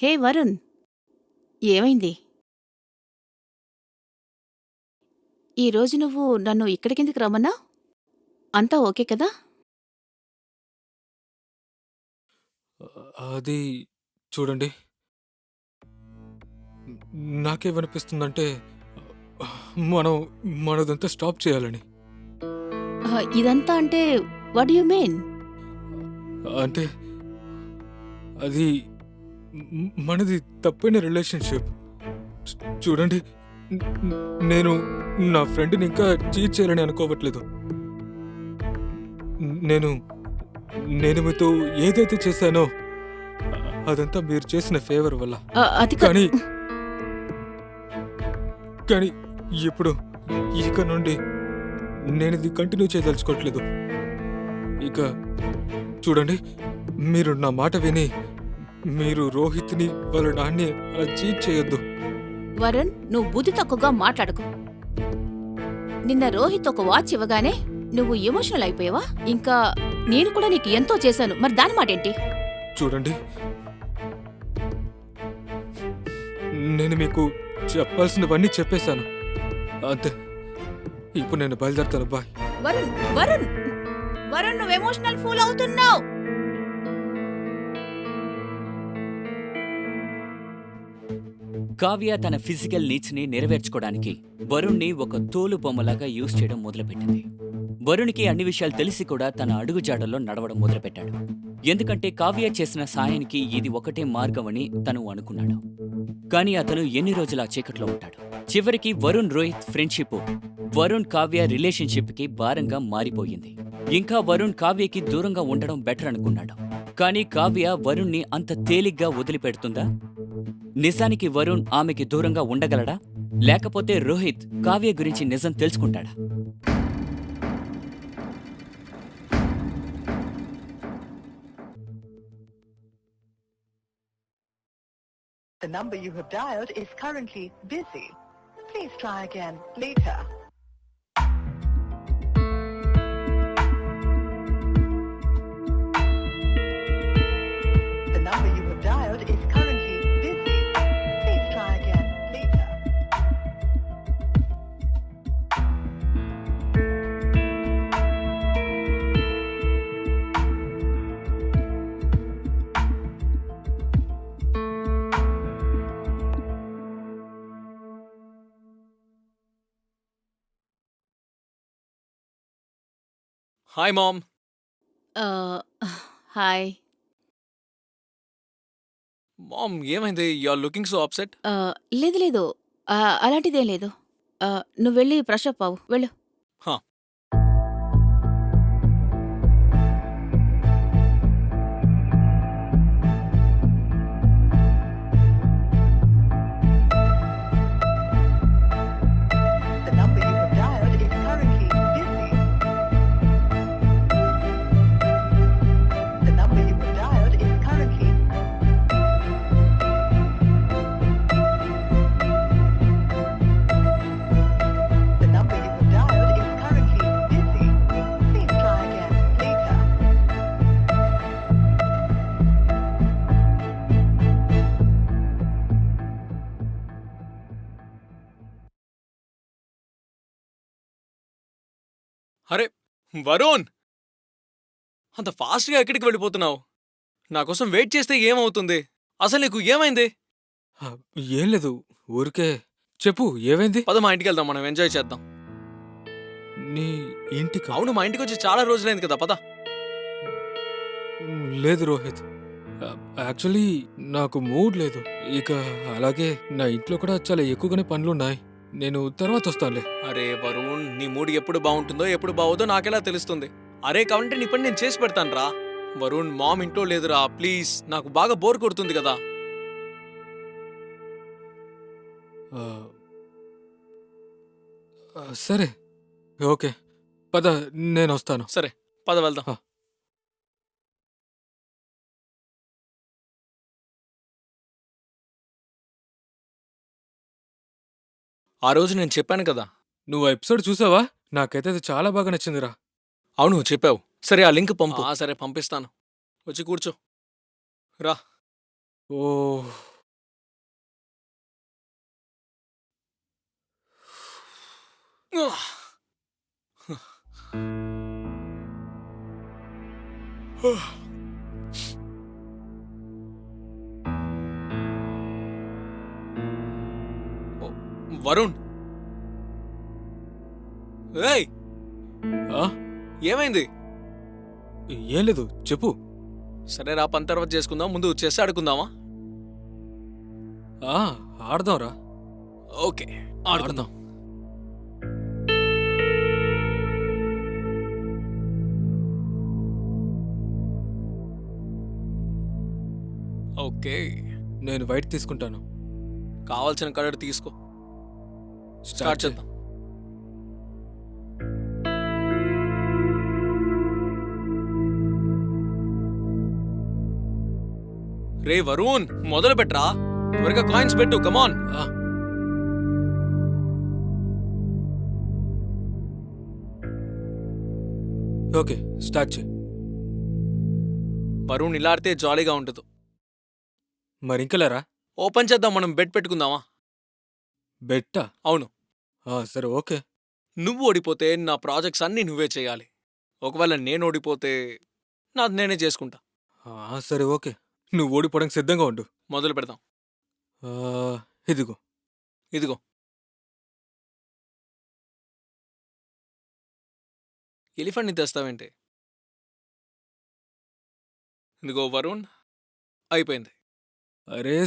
హే వరుణ్. ఏమైంది? ఈరోజు నువ్వు నన్ను ఇక్కడికెందుకు రమ్మన్నా అంతా ఓకే కదా? అది చూడండి. నాకేమనిపిస్తుందంటే మనం మనదంతా స్టాప్ చేయాలని. ఆ, ఇదంతా అంటే వాట్ యు మీన్ అంటే అది మనది తప్పైన రిలేషన్షిప్. చూడండి. నేను నా ఫ్రెండ్ని ఇంకా చీట్ చేయాలని అనుకోవట్లేదు. నేను నేను మీతో ఏదైతే చేశానో అదంతా మీరు చేసిన ఫేవర్ వల్ల. అది కానీ కానీ ఇప్పుడు ఇక నుండి నేను ఇది కంటిన్యూ చేయదలుచుకోవట్లేదు. ఇక చూడండి. మీరు నా మాట విని మీరు రోహిత్ని వాళ్ళ నాన్ని అలా చీట్ చేయొద్దు. వరుణ్ నువ్వు బుద్ధి తక్కువగా మాట్లాడకు. నిన్న రోహిత్ ఒక వాచ్ ఇవ్వగానే నువ్వు ఎమోషనల్ అయిపోయావా? ఇంకా నేను కూడా నీకు ఎంతో చేశాను. మరి దాని మాట ఏంటి? చూడండి. నేను మీకు చెప్పాల్సినవన్నీ చెప్పేశాను. అంతే. ఇప్పుడు నేను బయలుదేరుతాను. బాయ్. వరుణ్ వరుణ్ వరుణ్ నువ్వు ఎమోషనల్ ఫూల్ అవుతున్నావు. కావ్య తన ఫిజికల్ నీడ్స్ని నెరవేర్చుకోవడానికి వరుణ్ణి ఒక తోలు బొమ్మలాగా యూజ్ చేయడం మొదలుపెట్టింది. వరుణ్కి అన్ని విషయాలు తెలిసి కూడా తన అడుగుజాడల్లో నడవడం మొదలుపెట్టాడు. ఎందుకంటే కావ్య చేసిన సాయానికి ఇది ఒకటే మార్గమని తను అనుకున్నాడు. కానీ అతను ఎన్ని రోజులు ఆ చీకట్లో ఉంటాడు? చివరికి వరుణ్ రోహిత్ ఫ్రెండ్షిప్ వరుణ్ కావ్య రిలేషన్షిప్కి భారంగా మారిపోయింది. ఇంకా వరుణ్ కావ్యకి దూరంగా ఉండడం బెటర్ అనుకున్నాడు. కానీ కావ్య వరుణ్ణి అంత తేలిగ్గా వదిలిపెడుతుందా? నిజానికి వరుణ్ ఆమెకి దూరంగా ఉండగలడా లేకపోతే రోహిత్ కావ్య గురించి నిజం తెలుసుకుంటాడా The number you have dialed is currently busy. Please try again later. Hi mom ఆ, హాయ్ మామ్ ఏమైంది? You are looking so upset ఆ, లేదు లేదు. ఆ, అలాంటిదేం లేదు. ఆ, నువ్వు వెళ్ళి ఫ్రెష్ అప్ వెళ్ళు. The అరే వరుణ్! అంత ఫాస్ట్గా ఎక్కడికి వెళ్ళిపోతున్నావు? నా కోసం వెయిట్ చేస్తే ఏమవుతుంది? అసలు నీకు ఏమైంది? ఏం లేదు ఊరికే. చెప్పు ఏమైంది? పద మా ఇంటికి వెళ్దాం మనం ఎంజాయ్ చేద్దాం. నీ ఇంటికి? అవును మా ఇంటికి వచ్చి చాలా రోజులైంది కదా పద. లేదు రోహిత్. యాక్చువల్లీ నాకు మూడ్ లేదు. ఇక అలాగే నా ఇంట్లో కూడా చాలా ఎక్కువగానే పనులున్నాయి. నేను తర్వాత వస్తానులే. అరే వరుణ్ నీ మూడ్ ఎప్పుడు బాగుంటుందో ఎప్పుడు బాగోదో నాకెలా తెలుస్తుంది? అరే కావాలంటే నీ పని నేను చేసి పెడతాను రా. వరుణ్ మామ్ ఇంట్లో లేదురా ప్లీజ్. నాకు బాగా బోర్ కొడుతుంది కదా. సరే. ఓకే. పద నేను వస్తాను. సరే పద వెళ్దాం. ఆ రోజు నేను చెప్పాను కదా. నువ్వు ఎపిసోడ్ చూసావా? నాకైతే అది చాలా బాగా నచ్చిందిరా. అవును చెప్పావు. సరే ఆ లింక్ పంపు. ఆ, సరే పంపిస్తాను. వచ్చి కూర్చో. రా. ఓ. వరుణ్. ఏయ్? ఏమైంది? ఏం లేదు చెప్పు. సరే రా పని తర్వాత చేసుకుందాం ముందు చెస్ ఆడుకుందామా? ఆ ఆడదాంరా ఓకే ఆడుకుందాం. ఓకే. నేను వైట్ తీసుకుంటాను. కావాల్సిన కలర్ తీసుకో. స్టార్ట్ చేద్దాం. రే వరుణ్ మొదలు పెట్టరా? త్వరగా కాయిన్స్ పెట్టు కమాన్. ఓకే స్టార్ట్ చేయి. వరుణ్ ఇలా ఆడితే జాలీగా ఉంటుంది. మరి ఇంకలేరా ఓపెన్ చేద్దాం మనం బెట్ పెట్టుకుందామా? బెట్టా? అవును. సరే ఓకే. నువ్వు ఓడిపోతే నా ప్రాజెక్ట్స్ అన్నీ నువ్వే చేయాలి. ఒకవేళ నేను ఓడిపోతే నాది నేనే చేసుకుంటా. సరే ఓకే. నువ్వు ఓడిపోవడానికి సిద్ధంగా ఉండు. మొదలు పెడదాం. ఆ, ఇదిగో. ఇదిగో. ఎలిఫెంట్ని తెస్తావేంటి? ఇదిగో వరుణ్. అయిపోయింది. అరే.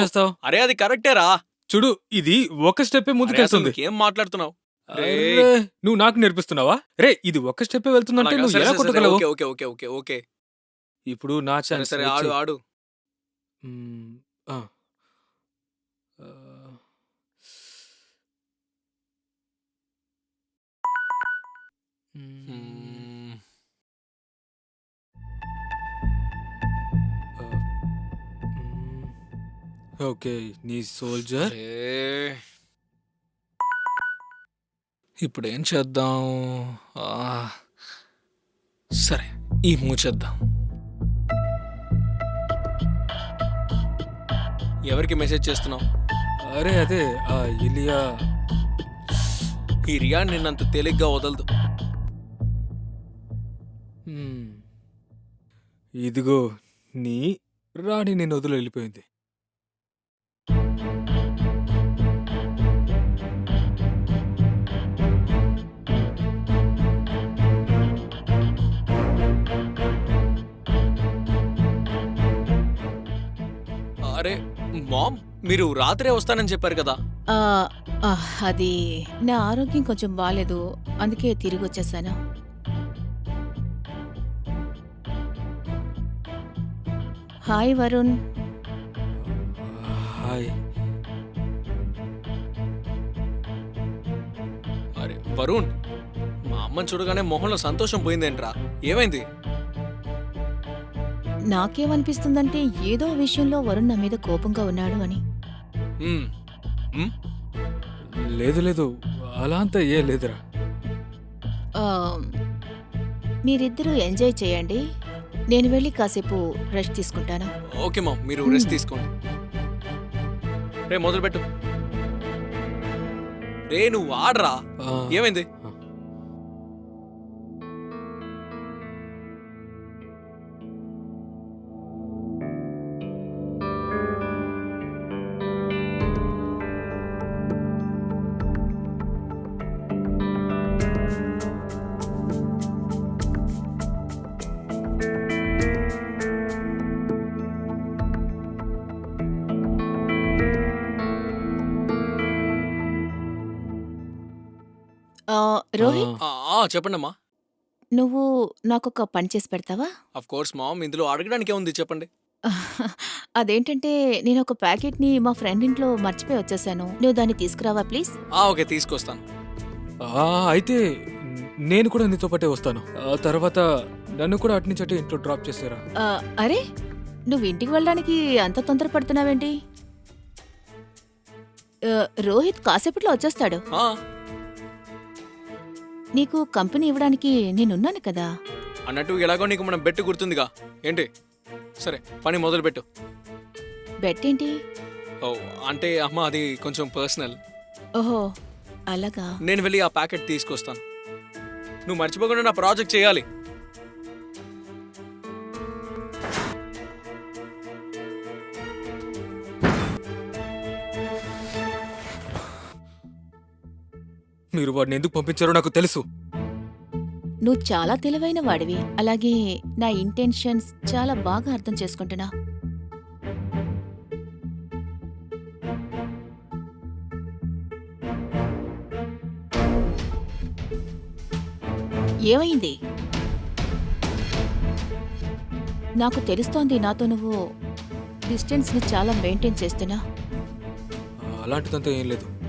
చేస్తావు? అరే అది కరెక్టేరా. చూడు ఇది ఒక స్టెప్పే ముందుకెళ్తుంది. ఏం మాట్లాడుతున్నావు. నువ్వు నాకు నేర్పిస్తున్నావా? రే ఇది ఒక స్టెప్పే వెళ్తుందంటే? నువ్వు ఎలా కొట్టగలవు? ఓకే ఓకే ఓకే ఓకే ఇప్పుడు నా ఛాన్స్ సరే ఆడు ఆడు. ఓకే నీ సోల్జర్. ఇప్పుడు ఏం చేద్దాం సరే ఈ మూచేద్దాం ఎవరికి మెసేజ్ చేస్తున్నావు? అరే అదే ఆ ఇలియా. ఈ రియా నిన్నంత తేలిగ్గా వదలదు. ఇదిగో నీ రాణి నేను వదిలి వెళ్ళిపోయింది. మామ్ మీరు రాత్రే వస్తానని చెప్పారు కదా. ఆ, ఆ, అది నా ఆరోగ్యం కొంచెం బాగాలేదు అందుకే తిరిగి వచ్చేసాను. హాయ్ వరుణ్. హాయ్. అరే వరుణ్ మా అమ్మని చూడగానే మొహంలో సంతోషం పోయిందేంట్రా? ఏమైంది? నాకేమనిపిస్తుందంటే ఏదో విషయంలో వరుణ్ నా మీద కోపంగా ఉన్నాడు అని? లేదు లేదు. అలా అంతా ఏ లేదురా. ఆ, మీరిద్దరూ ఎంజాయ్ చేయండి. నేను వెళ్ళి కాసేపు రెస్ట్ తీసుకుంటాను. Okay ma'am. మీరు రెస్ట్ తీసుకోండి. రే మొదలుపెట్టు. రే నువ్వు ఆడరా. ఆ, ఏమైంది? రోహిత్ చెప్పండమ్మా. నువ్వు నాకొక పని చేసి పెడతావా? అఫ్ కోర్స్ మామ్ ఇందులో అడగడానికి ఏముంది చెప్పండి. అదేంటంటే నేను ఒక ప్యాకెట్ని మా ఫ్రెండ్ ఇంట్లో మర్చిపోయి వచ్చేసాను. నువ్వు దాన్ని తీసుకురావా ప్లీజ్? ఆ ఓకే తీసుకొస్తాను. ఆ, అయితే నేను కూడా నీతో పాటే వస్తాను. ఆ తర్వాత నన్ను కూడా అటు నుంచి అటే ఇంట్లో డ్రాప్ చేసారా ఆ, అరే నువ్వు ఇంటికి వెళ్ళడానికి అంత తొందరపడుతున్నావేంటి? ఆ, రోహిత్ కాసేపట్లో వచ్చేస్తాడు. ఆ, నీకు కంపెనీ ఇవ్వడానికి నేనున్నాను కదా. అన్నట్టు ఎలాగో నీకు మనం బెట్టు గుర్తుందిగా. ఏంటి? సరే పని మొదలు పెట్టు బెట్ ఏంటి ఓ అంటే అమ్మ అది కొంచెం పర్సనల్. ఓహో అలాగా. నేను వెళ్ళి ఆ ప్యాకెట్ తీసుకొస్తాను. నువ్వు మర్చిపోకుండా నా ప్రాజెక్ట్ చేయాలి. వాడిని ఎందుకు పంపించారో నాకు తెలుసు. నువ్వు చాలా తెలివైన వాడివి. అలాగే నా ఇంటెన్షన్స్ చాలా బాగా అర్థం చేసుకుంటున్నా. ఏమైంది? నాకు తెలుస్తోంది నాతో నువ్వు డిస్టెన్స్ని చాలా మెయింటైన్ చేస్తున్నా. అలాంటిదంతా ఏం లేదు.